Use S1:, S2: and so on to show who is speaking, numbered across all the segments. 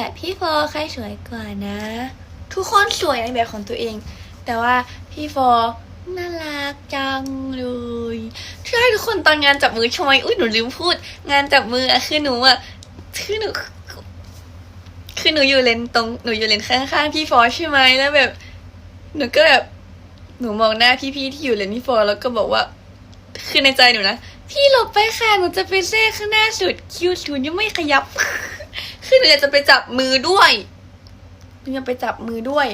S1: กับพี่โฟใครสวยกว่านะ ทุกคนสวยในแบบของตัวเอง แต่ว่าพี่โฟน่ารักจังเลยใช่ทุกคนตอนงานจับมือชอยอุ้ยหนูลืมพูด งานจับมืออะคือหนูอะคือหนูคือหนูอยู่เลนตรงหนูอยู่เลนข้างๆพี่ฟอใช่ไหมแล้วแบบ หนูก็แบบหนูมองหน้าพี่ๆที่อยู่เลนพี่ฟอแล้วก็บอกว่า คือในใจหนูนะพี่หลบไปค่ะหนูจะไปแทรกข้างหน้าสุดคิวศูนย์ยังไม่ขยับ คือหนูอยากจะไปจับมือด้วยหนูอยากไปจับมือด้วย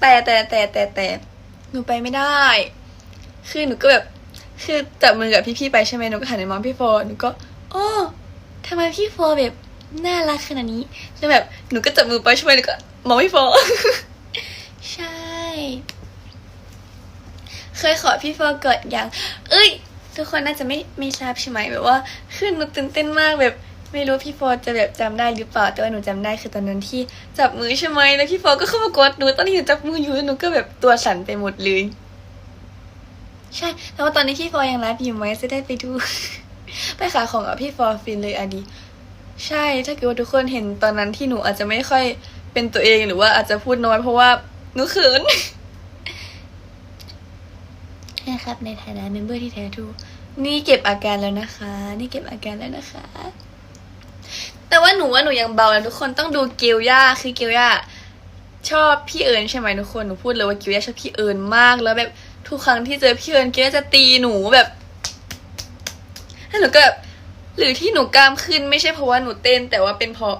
S1: แต่แต่แต่แต่แต่หนูไปไม่ได้ คือหนูก็แบบคือจับมือกับพี่ๆไปใช่ไหมหนูก็หันไปมองพี่โฟหนูก็ โอ้ทำไมพี่โฟแบบน่ารักขนาดนี้แล้วแบบหนูก็จับมือไปใช่ไหมแล้วก็มองพี่โฟใช่ เคยขอพี่โฟกดอยังเอ้ย ทุกคนน่าจะไม่ไม่ทราบใช่ไหมแบบว่าคือหนูตื่นเต้นมากแบบ ไม่รู้พี่โฟจะแบบจำได้หรือเปล่าแต่ว่าหนูจำได้คือตอนนั้นที่จับมือใช่ไหมแล้วพี่โฟก็เข้ามากดหนูตอนที่หนูจับมืออยู่แล้วหนูก็แบบตัวสั่นไปหมดเลยใช่แต่ว่าตอนนี้พี่โฟยังไลฟ์อยู่ไหมจะได้ไปดู ไปขายของกับพี่โฟฟินเลยอะดีใช่ถ้าเกิดว่าทุกคนเห็นตอนนั้นที่หนูอาจจะไม่ค่อยเป็นตัวเองหรือว่าอาจจะพูดน้อยเพราะว่าหนูเขินนะครับในฐานะเมมเบอร์ที่แท้ทรูนี่เก็บอาการแล้วนะคะ นี่เก็บอาการแล้วนะคะแต่ว่า หนูว่าหนูยังเบาแล้วทุกคนต้องดูเกลย่าคือเกลย่าชอบพี่เอิญใช่ไหมทุกคนหนูพูดเลยว่าเกลย่าชอบพี่เอิญมากแล้วแบบทุกครั้งที่เจอพี่เอิญเกลย่าจะตีหนูแบบแล้วหนูก็แบบหรือที่หนูกล้ามขึ้นไม่ใช่เพราะว่าหนูเต้น แต่ว่าเป็นเพราะ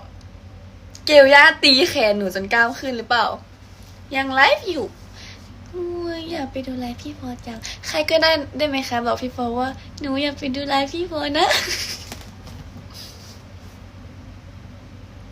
S1: เกลย่าตีแขนหนูจนกล้ามขึ้นหรือเปล่า ยังไลฟ์อยู่อยากไปดูไลฟ์พี่โฟจัง ใครก็ได้ได้ไหมคะบอกพี่โฟว่าหนูอยากไปดูไลฟ์พี่โฟนะ